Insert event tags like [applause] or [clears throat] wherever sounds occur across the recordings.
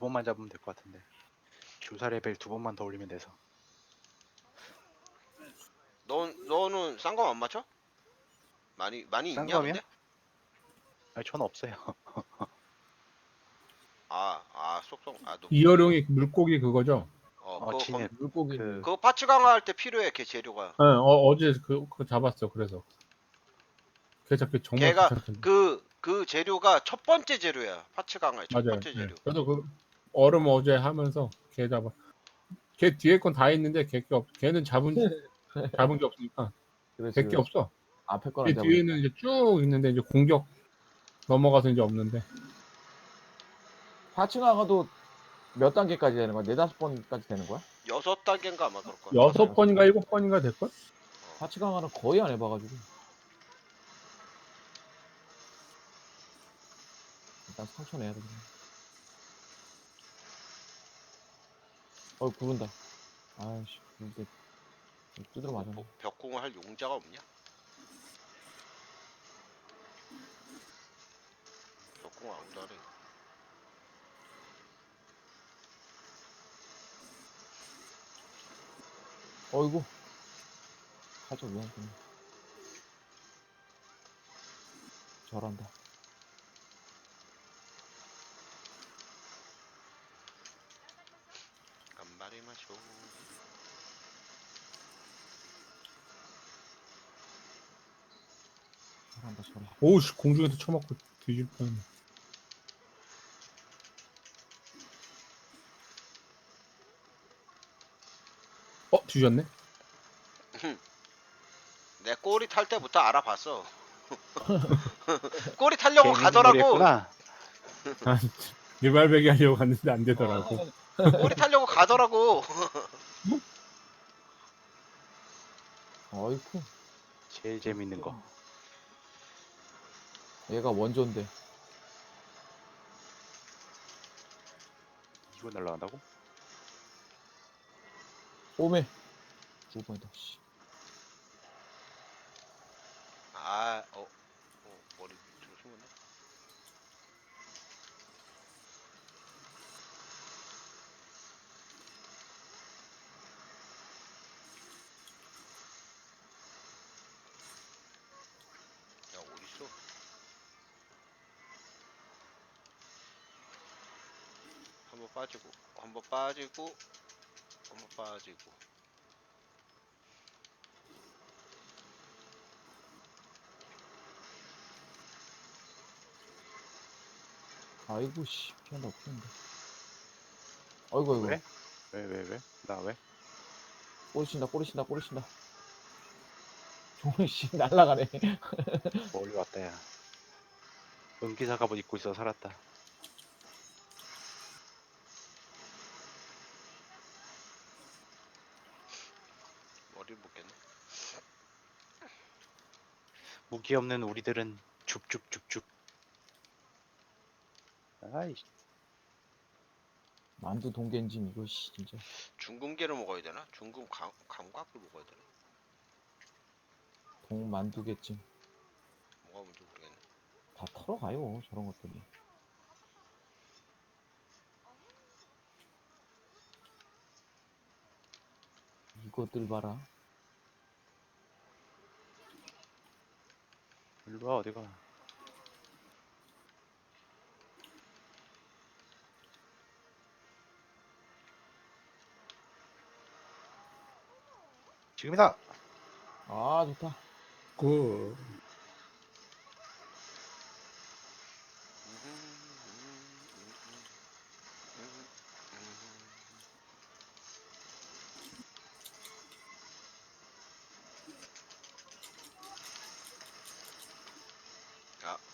번만 잡으면 될 것 같은데. 교사 레벨 두 번만 더 올리면 돼서. 너 너는 쌍검 안 맞춰? 많이 많이 있냐 쌍검이요? 근데? 아니 저는 없어요. 아아 [laughs] 속성 아너 이어룡이 물고기 그거죠? 어, 어, 그거. 검- 물고기. 그 그거 파츠 강화할 때 필요해 걔 재료가 네, 어, 어제 그, 그거 잡았어. 그래서. 걔 잡기 정말 걔가 귀찮던데. 그 그 재료가 첫 번째 재료야 파츠 강화의 첫 맞아요. 번째 네. 재료 저도 그 얼음 어제 하면서 걔 잡아. 걔 뒤에 건 다 있는데 걔게 없. 걔는 잡은 잡은 게 없으니까 그렇지. 걔게 없어. 앞에 걔 거랑 잡으니까. 뒤에는 이제 쭉 있는데 이제 공격 넘어가서 이제 없는데. 파츠강화도 몇 단계까지 되는 거야? 네다섯 번까지 되는 거야? 여섯 단계인가 아마 그럴 거야 여섯 번인가 일곱 번인가 될 걸? 파츠강화는 거의 안 해봐가지고. 일단 상처 내야 돼. 그냥. 어 구른다. 아이씨 이제 두드려 맞았네. 뭐 벽공을 할 용자가 없냐? 벽공 안 해. 어이구. 살짝 위험해. 잘한다. 간발이 마셔. 잘한다 잘한다. 오우씨 공중에서 쳐먹고 뒤질 뻔했네. 어 뒤졌네? 내 꼬리 탈 때부터 알아봤어. [laughs] 꼬리 타려고 괜히 가더라고. 무리했구나. 아, 일발배기 하려고 갔는데 안 되더라고. 꼬리 타려고 가더라고. 어이쿠. 제일 재밌는 거. 얘가 원조인데. 이거 날라간다고? 오메. 두 번이다. 씨. 아, 어, 어 머리 빠지고, 한 번 빠지고, 한 번 빠지고. 아이고 씨 피한다 피한다. 어이구 어이구. 왜? 왜 왜 왜? 나 왜? 꼬리 친다 꼬리 친다 꼬리 친다. 종이 씨 [laughs] 날라가네. 멀리 왔다 야. 은기사 갑옷 입고 있어 살았다. 머리를 묶겠네. 무기 없는 우리들은 줍줍줍줍. 아이 만두 동겐짐 이거 씨 진짜. 중금계를 먹어야 되나? 중금 감, 감각을 먹어야 되나? 동 만두겠지. 뭐가 뭔지 모르겠네. 다 털어가요 저런 것들이. 이것들 봐라. 일로 와 어디가? 지금이다. 아 좋다. 그 아, 그,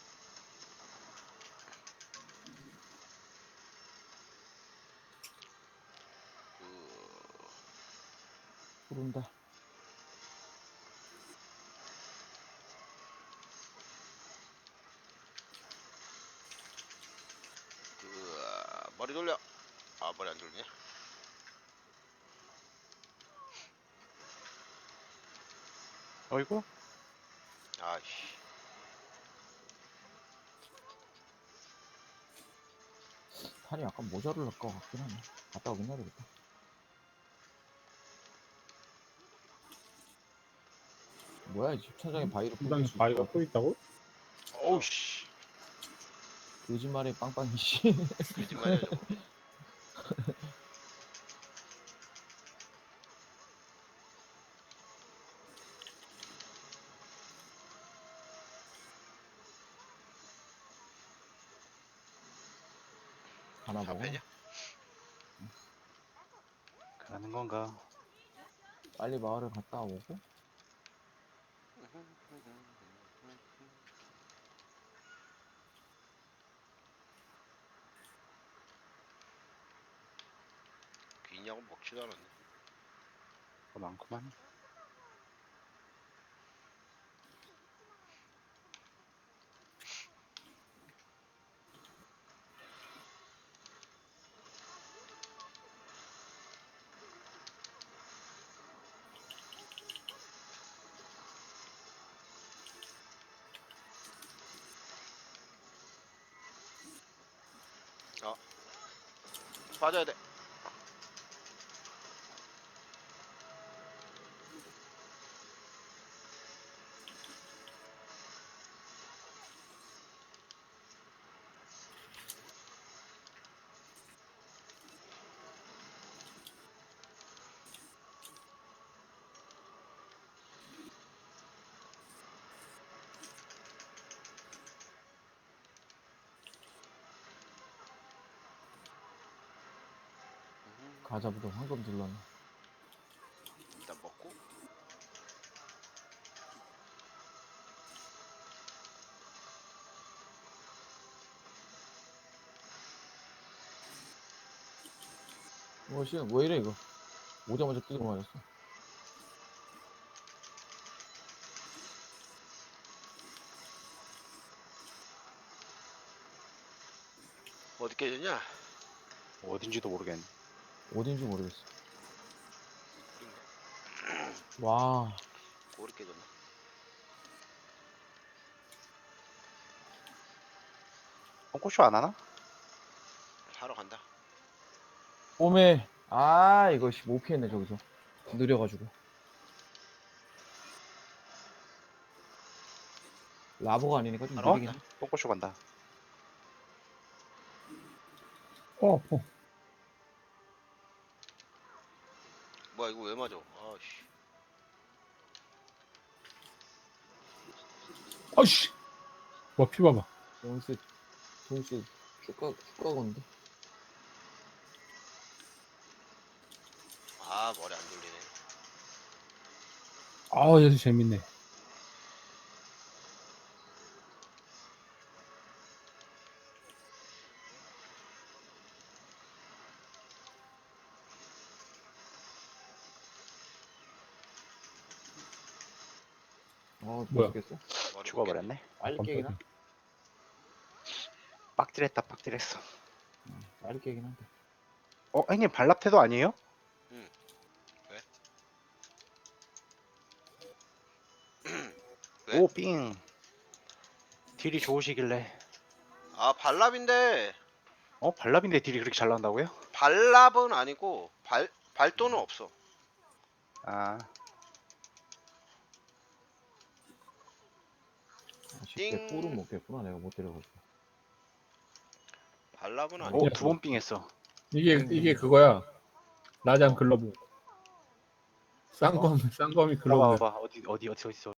부른다. 그, 아, 머리 돌려. 아, 머리 안 돌리냐? 어이구. 아이씨. 탄이 약간 모자랄 것 같긴 하네. 갔다 오긴 해야 되겠다. 뭐야, 이 집 천장에 바위를 부당에 꽂을 수 바위가? 또 있다고? 어우씨. 거짓말에 빵빵이 씨. 거짓말이야 저거. 하나 먹어. 잡혔냐? 가는 건가? 빨리 마을을 갔다 오고. 귀냐고 먹지도 않았네. 더 많구만. 빠져야 돼. 가자부터 황금 둘러네. 일단 먹고. 뭐, 씨, 왜 이래, 이거? 오자마자 뜯어 맞았어. 어디 깨졌냐? 어딘지도 모르겠네. 어딘지 모르겠어. 와, 꼬리 깨졌나? 똥꼬쇼 안 하나? 하러 간다. 오메. 아, 이거 씨, 못 피했네, 저기서. 느려가지고. 라버가 아니니까 좀 어? 느리긴 해. 똥꼬쇼 간다. 어, 어. 뭐야 이거 왜 맞아? 아씨. 아씨. 와, 피 봐봐. 동스, 동스, 쭉가, 쭉가건데. 아 머리 안 돌리네. 아, 얘도 재밌네. 어, 뭐야? 죽겠어? 머리 죽어버렸네. 빨리 깨긴 한, 빡질했다 빡질했어. 빨리 깨긴 한데. 어 형님 발랍태도 아니에요? [clears throat] 왜? 오 삥. 딜이 좋으시길래. 아 발랍인데 어 발랍인데 딜이 그렇게 잘 나온다고요? 발랍은 아니고 발 발도는 없어. 아 쉽게 띵. 꿀은 먹겠구나, 내가 못 때려가지고. 발랍은 어, 아니고. 오두번 삥했어. 이게, 이게 그거야. 라장 글러브. 쌍검, 쌍검이 글러브. 봐봐 봐봐 어디 어디 어디 어디 있어.